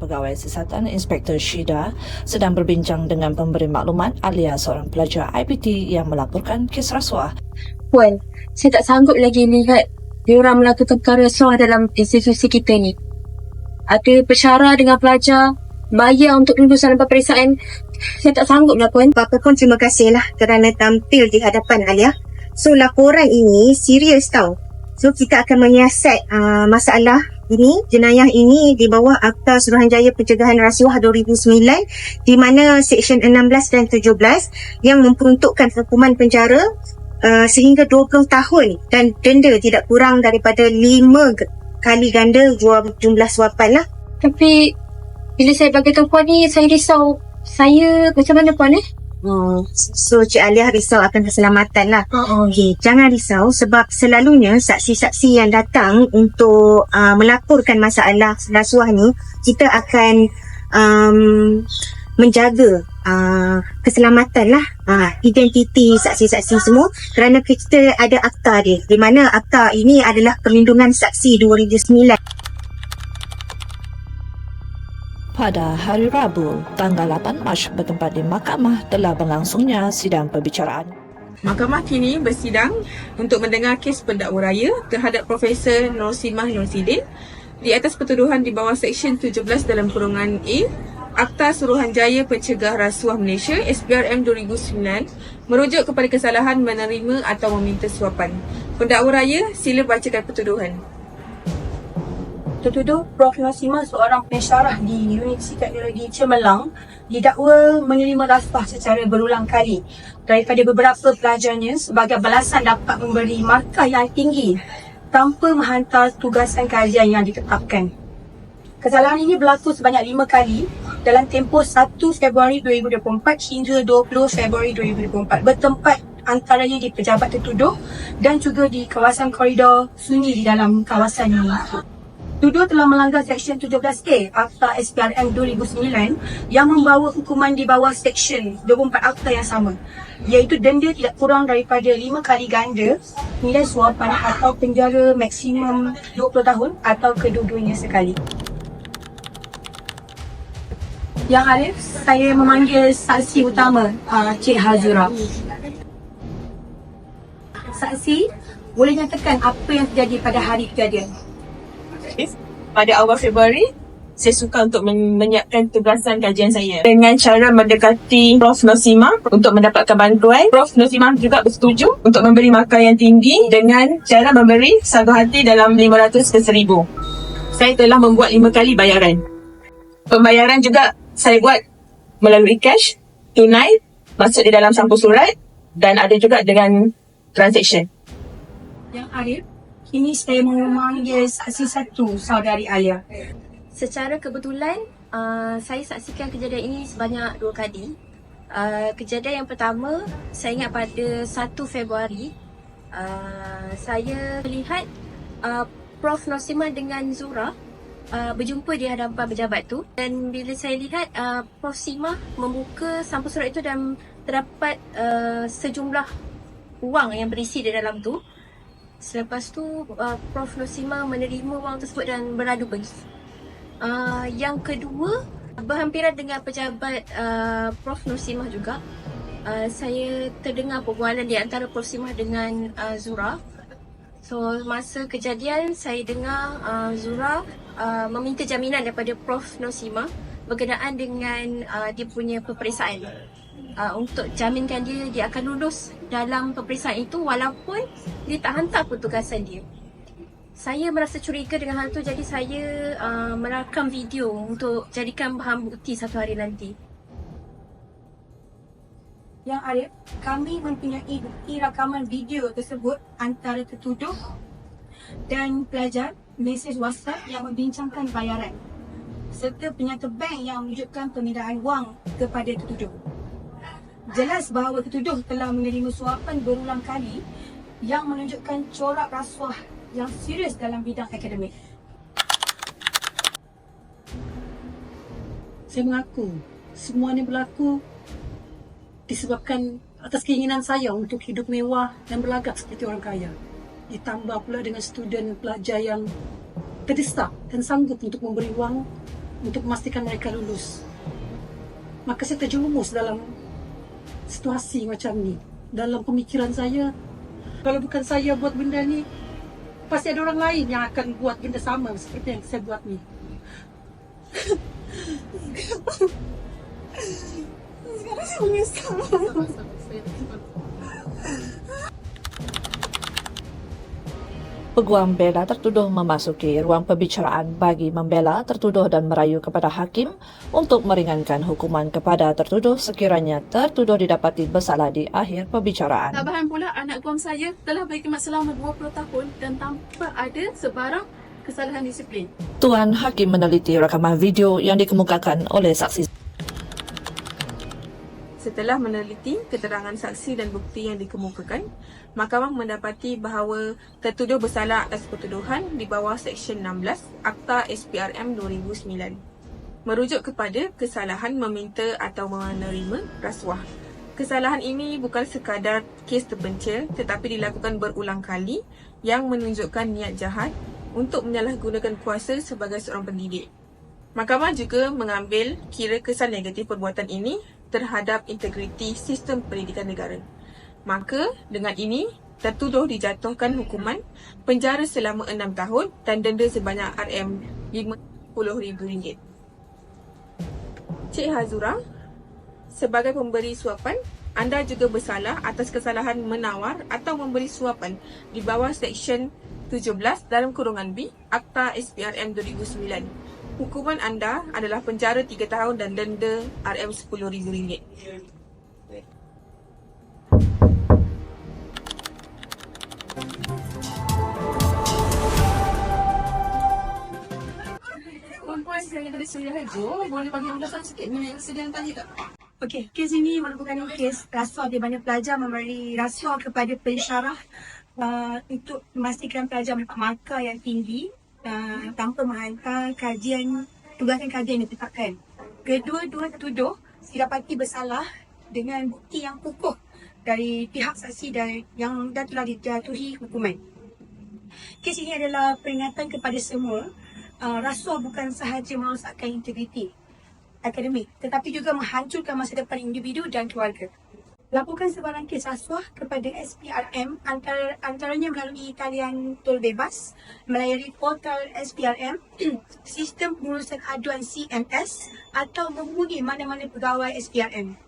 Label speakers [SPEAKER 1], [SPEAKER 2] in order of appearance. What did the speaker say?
[SPEAKER 1] Pegawai Siasatan Inspektor Syida sedang berbincang dengan pemberi maklumat alias seorang pelajar IPT yang melaporkan kes rasuah.
[SPEAKER 2] Puan, saya tak sanggup lagi lihat diorang melakukan perkara rasuah dalam institusi kita ni. Ada pesyara dengan pelajar, bayar untuk lulusan peperiksaan. Saya tak sanggup lah Puan.
[SPEAKER 3] Apa pun terima kasihlah kerana tampil di hadapan Alia. So laporan ini serius tau. So kita akan menyiasat uh, masalah ini, jenayah ini di bawah Akta Suruhanjaya Pencegahan Rasuah 2009 di mana Seksyen 16 dan 17 yang memperuntukkan hukuman penjara uh, sehingga 20 tahun dan denda tidak kurang daripada 5 kali ganda jumlah suapan lah.
[SPEAKER 2] Tapi bila saya bagi tahu Puan ni, saya risau. Saya macam mana Puan eh?
[SPEAKER 3] Hmm. So Cik Alia risau akan keselamatan lah.
[SPEAKER 2] Oh,
[SPEAKER 3] Okey, jangan risau sebab selalunya saksi-saksi yang datang untuk uh, melaporkan masalah rasuah ni, kita akan um, menjaga uh, keselamatan lah uh, identiti saksi-saksi semua kerana kita ada akta dia di mana akta ini adalah perlindungan saksi 2009
[SPEAKER 1] Pada hari Rabu, tanggal 8 Mac bertempat di Mahkamah telah berlangsungnya sidang perbicaraan.
[SPEAKER 4] Mahkamah kini bersidang untuk mendengar kes pendakwa raya terhadap Profesor Nur Simah Nur Sidin di atas pertuduhan di bawah Seksyen 17 dalam kurungan A Akta Suruhanjaya Pencegah Rasuah Malaysia SPRM 2009 merujuk kepada kesalahan menerima atau meminta suapan. Pendakwa raya sila bacakan pertuduhan.
[SPEAKER 5] Tertuduh Prof. Nasima seorang pensyarah di Universiti Teknologi Cemerlang didakwa menerima rasuah secara berulang kali daripada beberapa pelajarnya sebagai balasan dapat memberi markah yang tinggi tanpa menghantar tugasan kajian yang ditetapkan. Kesalahan ini berlaku sebanyak lima kali dalam tempoh 1 Februari 2024 hingga 20 Februari 2024 bertempat antaranya di pejabat tertuduh dan juga di kawasan koridor sunyi di dalam kawasan ini. Tuduh telah melanggar Seksyen 17A Akta SPRM 2009 yang membawa hukuman di bawah Seksyen 24 Akta yang sama iaitu denda tidak kurang daripada 5 kali ganda nilai suapan atau penjara maksimum 20 tahun atau kedua-duanya sekali. Yang Arif, saya memanggil saksi utama uh, Cik Hazura. Saksi, boleh nyatakan apa yang terjadi pada hari kejadian?
[SPEAKER 4] Pada awal Februari, saya suka untuk men- menyiapkan tugasan kajian saya dengan cara mendekati Prof. Nosima untuk mendapatkan bantuan. Prof. Nosima juga bersetuju untuk memberi markah yang tinggi dengan cara memberi satu hati dalam 500 ke 1000. Saya telah membuat lima kali bayaran. Pembayaran juga saya buat melalui cash, tunai, masuk di dalam sampul surat dan ada juga dengan transaction.
[SPEAKER 5] Yang Arif, kini saya memanggil saksi satu saudari Alia.
[SPEAKER 2] Secara kebetulan, uh, saya saksikan kejadian ini sebanyak dua kali. Uh, kejadian yang pertama, saya ingat pada 1 Februari, uh, saya melihat uh, Prof. Nosima dengan Zura uh, berjumpa di hadapan pejabat tu dan bila saya lihat uh, Prof. Sima membuka sampul surat itu dan terdapat uh, sejumlah wang yang berisi di dalam tu. Selepas tu uh, Prof. Nosima menerima wang tersebut dan berlalu pergi. Uh, yang kedua, berhampiran dengan pejabat uh, Prof. Nursimah juga. Uh, saya terdengar perbualan di antara Prof. Simah dengan uh, Zura. So, masa kejadian, saya dengar uh, Zura uh, meminta jaminan daripada Prof. Nursimah berkenaan dengan uh, dia punya peperiksaan. Uh, untuk jaminkan dia, dia akan lulus dalam peperiksaan itu walaupun dia tak hantar petugasan dia saya merasa curiga dengan hal tu jadi saya uh, merakam video untuk jadikan bahan bukti satu hari nanti.
[SPEAKER 5] Yang Arif, kami mempunyai bukti rakaman video tersebut antara tertuduh dan pelajar mesej WhatsApp yang membincangkan bayaran serta penyata bank yang menunjukkan pemindahan wang kepada tertuduh. Jelas bahawa tertuduh telah menerima suapan berulang kali yang menunjukkan corak rasuah yang serius dalam bidang akademik.
[SPEAKER 6] Saya mengaku semua ini berlaku disebabkan atas keinginan saya untuk hidup mewah dan berlagak seperti orang kaya. Ditambah pula dengan student pelajar yang terdesak dan sanggup untuk memberi wang untuk memastikan mereka lulus. Maka saya terjerumus dalam situasi macam ni. Dalam pemikiran saya, kalau bukan saya buat benda ni, pasti ada orang lain yang akan buat benda sama seperti yang saya buat ni.
[SPEAKER 1] Peguam bela tertuduh memasuki ruang pembicaraan bagi membela tertuduh dan merayu kepada hakim untuk meringankan hukuman kepada tertuduh sekiranya tertuduh didapati bersalah di akhir pembicaraan.
[SPEAKER 7] Tambahan pula anak guam saya telah berkhidmat selama 20 tahun dan tanpa ada sebarang kesalahan disiplin.
[SPEAKER 1] Tuan Hakim meneliti rakaman video yang dikemukakan oleh saksi
[SPEAKER 4] Setelah meneliti keterangan saksi dan bukti yang dikemukakan, mahkamah mendapati bahawa tertuduh bersalah atas pertuduhan di bawah Seksyen 16 Akta SPRM 2009. Merujuk kepada kesalahan meminta atau menerima rasuah. Kesalahan ini bukan sekadar kes terpencil tetapi dilakukan berulang kali yang menunjukkan niat jahat untuk menyalahgunakan kuasa sebagai seorang pendidik. Mahkamah juga mengambil kira kesan negatif perbuatan ini terhadap integriti sistem pendidikan negara. Maka, dengan ini, tertuduh dijatuhkan hukuman penjara selama 6 tahun dan denda sebanyak RM50,000. Cik Hazura, sebagai pemberi suapan, anda juga bersalah atas kesalahan menawar atau memberi suapan di bawah Seksyen 17 dalam kurungan B Akta SPRM 2009. Hukuman anda adalah penjara 3 tahun dan denda RM10,000.
[SPEAKER 7] Perempuan saya dari Suria Hajo, boleh bagi ulasan sikit mengenai insiden tadi tak?
[SPEAKER 5] Okey, kes ini merupakan kes rasuah di mana pelajar memberi rasuah kepada pensyarah uh, untuk memastikan pelajar mendapat markah yang tinggi uh, tanpa menghantar kajian tugasan kajian yang ditetapkan. Kedua-dua tertuduh didapati bersalah dengan bukti yang kukuh dari pihak saksi dan yang dah telah dijatuhi hukuman. Kes ini adalah peringatan kepada semua uh, rasuah bukan sahaja merosakkan integriti akademik tetapi juga menghancurkan masa depan individu dan keluarga. Laporkan sebarang kes rasuah kepada SPRM antara, antaranya melalui talian tol bebas, melayari portal SPRM, sistem pengurusan aduan CMS atau menghubungi mana-mana pegawai SPRM.